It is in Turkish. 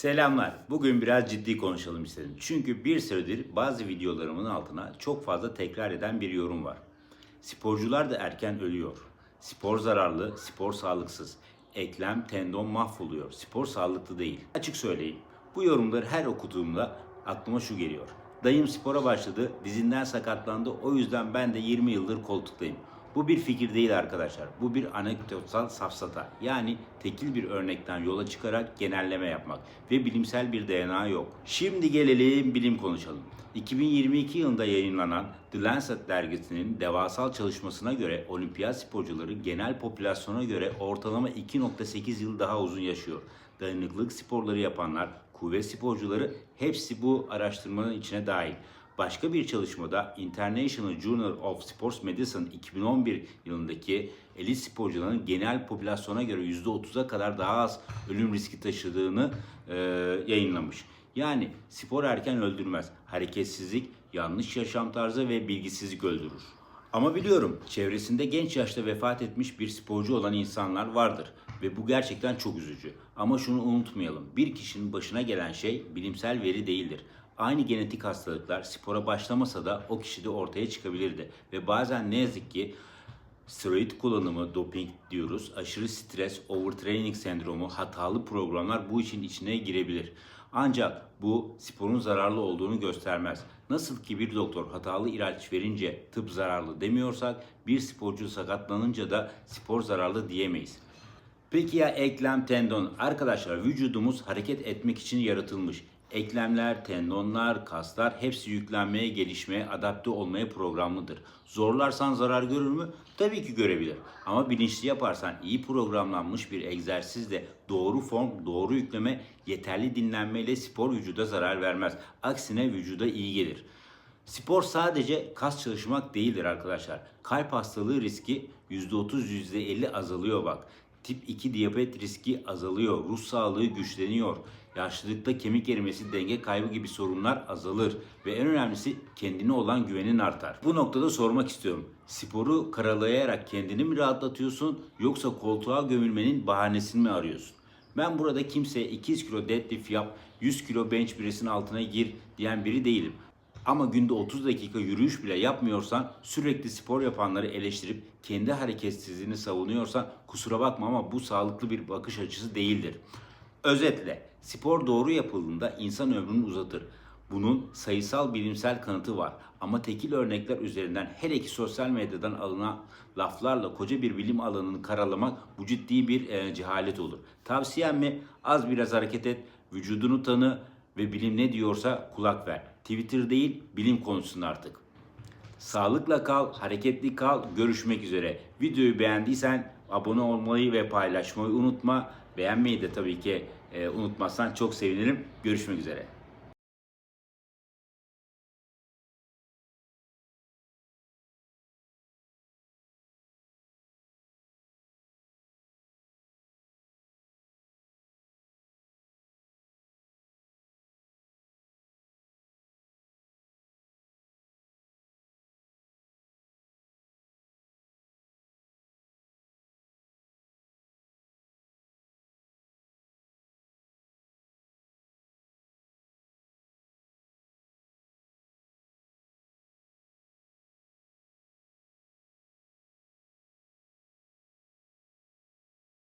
Selamlar. Bugün biraz ciddi konuşalım istedim. Çünkü bir süredir bazı videolarımın altına çok fazla tekrar eden bir yorum var. Sporcular da erken ölüyor. Spor zararlı, spor sağlıksız. Eklem, tendon mahvoluyor. Spor sağlıklı değil. Açık söyleyeyim. Bu yorumları her okuduğumda aklıma şu geliyor. Dayım spora başladı, dizinden sakatlandı. O yüzden ben de 20 yıldır koltuktayım. Bu bir fikir değil arkadaşlar. Bu bir anekdotsal safsata. Yani tekil bir örnekten yola çıkarak genelleme yapmak ve bilimsel bir dayanağı yok. Şimdi gelelim bilim konuşalım. 2022 yılında yayınlanan The Lancet dergisinin devasal çalışmasına göre olimpiyat sporcuları genel popülasyona göre ortalama 2.8 yıl daha uzun yaşıyor. Dayanıklılık sporları yapanlar, kuvvet sporcuları hepsi bu araştırmanın içine dahil. Başka bir çalışmada International Journal of Sports Medicine 2011 yılındaki elit sporcuların genel popülasyona göre %30'a kadar daha az ölüm riski taşıdığını e, yayınlamış. Yani spor erken öldürmez. Hareketsizlik, yanlış yaşam tarzı ve bilgisizlik öldürür. Ama biliyorum çevresinde genç yaşta vefat etmiş bir sporcu olan insanlar vardır ve bu gerçekten çok üzücü. Ama şunu unutmayalım. Bir kişinin başına gelen şey bilimsel veri değildir. Aynı genetik hastalıklar spora başlamasa da o kişide ortaya çıkabilirdi ve bazen ne yazık ki steroid kullanımı, doping diyoruz, aşırı stres, overtraining sendromu, hatalı programlar bu için içine girebilir. Ancak bu sporun zararlı olduğunu göstermez. Nasıl ki bir doktor hatalı ilaç verince tıp zararlı demiyorsak bir sporcu sakatlanınca da spor zararlı diyemeyiz. Peki ya eklem, tendon? Arkadaşlar vücudumuz hareket etmek için yaratılmış. Eklemler, tendonlar, kaslar hepsi yüklenmeye, gelişmeye, adapte olmaya programlıdır. Zorlarsan zarar görür mü? Tabii ki görebilir. Ama bilinçli yaparsan iyi programlanmış bir egzersizle doğru form, doğru yükleme, yeterli dinlenmeyle spor vücuda zarar vermez. Aksine vücuda iyi gelir. Spor sadece kas çalışmak değildir arkadaşlar. Kalp hastalığı riski %30 %50 azalıyor bak. Tip 2 diyabet riski azalıyor. Ruh sağlığı güçleniyor. Yaşlılıkta kemik erimesi, denge kaybı gibi sorunlar azalır. Ve en önemlisi kendine olan güvenin artar. Bu noktada sormak istiyorum. Sporu karalayarak kendini mi rahatlatıyorsun yoksa koltuğa gömülmenin bahanesini mi arıyorsun? Ben burada kimseye 200 kilo deadlift yap, 100 kilo bench press'in altına gir diyen biri değilim. Ama günde 30 dakika yürüyüş bile yapmıyorsan, sürekli spor yapanları eleştirip kendi hareketsizliğini savunuyorsan kusura bakma ama bu sağlıklı bir bakış açısı değildir. Özetle, spor doğru yapıldığında insan ömrünü uzatır. Bunun sayısal bilimsel kanıtı var. Ama tekil örnekler üzerinden hele ki sosyal medyadan alınan laflarla koca bir bilim alanını karalamak bu ciddi bir e, cehalet olur. Tavsiyem mi? Az biraz hareket et, vücudunu tanı ve bilim ne diyorsa kulak ver. Twitter değil, bilim konuşsun artık. Sağlıkla kal, hareketli kal. Görüşmek üzere. Videoyu beğendiysen abone olmayı ve paylaşmayı unutma. Beğenmeyi de tabii ki e, unutmazsan çok sevinirim. Görüşmek üzere.